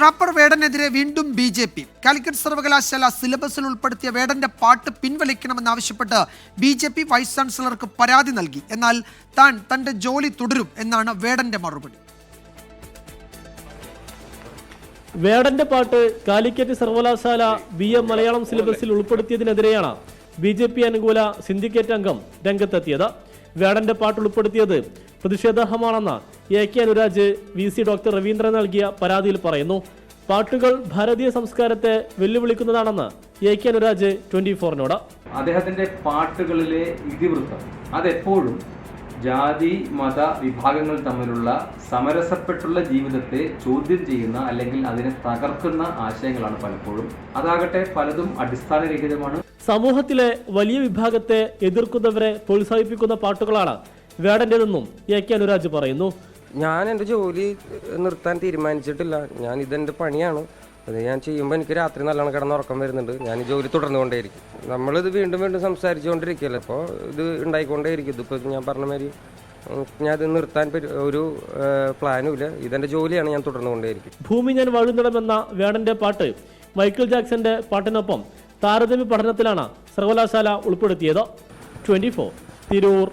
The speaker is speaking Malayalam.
റാപ്പർ വേടനെതിരെ വീണ്ടും ബി ജെ പി. കാലിക്കറ്റ് സർവകലാശാല സിലബസിൽ ഉൾപ്പെടുത്തിയ വേടന്റെ പാട്ട് പിൻവലിക്കണമെന്നാവശ്യപ്പെട്ട് ബി ജെ പി വൈസ് ചാൻസലർക്ക് പരാതി നൽകി. എന്നാൽ താൻ തന്റെ ജോലി തുടരും എന്നാണ് വേടന്റെ മറുപടി. വേടന്റെ പാട്ട് കാലിക്കറ്റ് സർവകലാശാല ബി എ മലയാളം സിലബസിൽ ഉൾപ്പെടുത്തിയതിനെതിരെയാണ് ബി ജെ പി അനുകൂല സിൻഡിക്കേറ്റ് അംഗം രംഗത്തെത്തിയത്. വേടന്റെ പാട്ട് ഉൾപ്പെടുത്തിയത് പ്രതിഷേധാർഹമാണെന്ന് A K Anuraj V C doctor Raveendran നൽകിയ പരാതിയിൽ പറയുന്നു പാട്ടുകൾ ഭാരതീയ സംസ്കാരത്തെ വെല്ലുവിളിക്കുന്നതാണെന്ന് എ കെ അനുരാജ് ട്വന്റി ഫോറിനോട്. അദ്ദേഹത്തിന്റെ പാട്ടുകളിലെ ഇതിവൃത്തം അതെപ്പോഴും ജാതി മത വിഭാഗങ്ങൾ തമ്മിലുള്ള സമരസപ്പെട്ടുള്ള ജീവിതത്തെ ചോദ്യം ചെയ്യുന്ന അല്ലെങ്കിൽ അതിനെ തകർക്കുന്ന ആശയങ്ങളാണ് പലപ്പോഴും. അതാകട്ടെ പലതും അടിസ്ഥാനരഹിതമാണ്. സമൂഹത്തിലെ വലിയ വിഭാഗത്തെ എതിർക്കുന്നവരെ പ്രോത്സാഹിപ്പിക്കുന്ന പാട്ടുകളാണ് വേടന്റേതെന്നും എ കെ അനുരാജ് പറയുന്നു. ഞാൻ എന്റെ ജോലി നിർത്താൻ തീരുമാനിച്ചിട്ടില്ല. ഞാൻ ഇതെന്റെ പണിയാണ്. അത് ഞാൻ ചെയ്യുമ്പോൾ എനിക്ക് രാത്രി നല്ലോണം കിടന്ന് ഉറക്കം വരുന്നുണ്ട്. ഞാൻ ഈ ജോലി തുടർന്നുകൊണ്ടേയിരിക്കും. നമ്മളിത് വീണ്ടും വീണ്ടും സംസാരിച്ചുകൊണ്ടിരിക്കുകയല്ലേ? അപ്പോൾ ഇത് ഉണ്ടായിക്കൊണ്ടേയിരിക്കും. ഇതിപ്പോൾ ഞാൻ പറഞ്ഞ മാതിരി ഞാൻ ഇത് നിർത്താൻ ഒരു പ്ലാനും ഇല്ല. ഇതെന്റെ ജോലിയാണ് ഞാൻ തുടർന്നുകൊണ്ടേയിരിക്കും. ഭൂമി ഞാൻ വഴുന്നിടമെന്ന വേടന്റെ പാട്ട് മൈക്കിൾ ജാക്സന്റെ പാട്ടിനൊപ്പം താരതമ്യ പഠനത്തിലാണ് സർവകലാശാല ഉൾപ്പെടുത്തിയത്. Twenty four Tirur.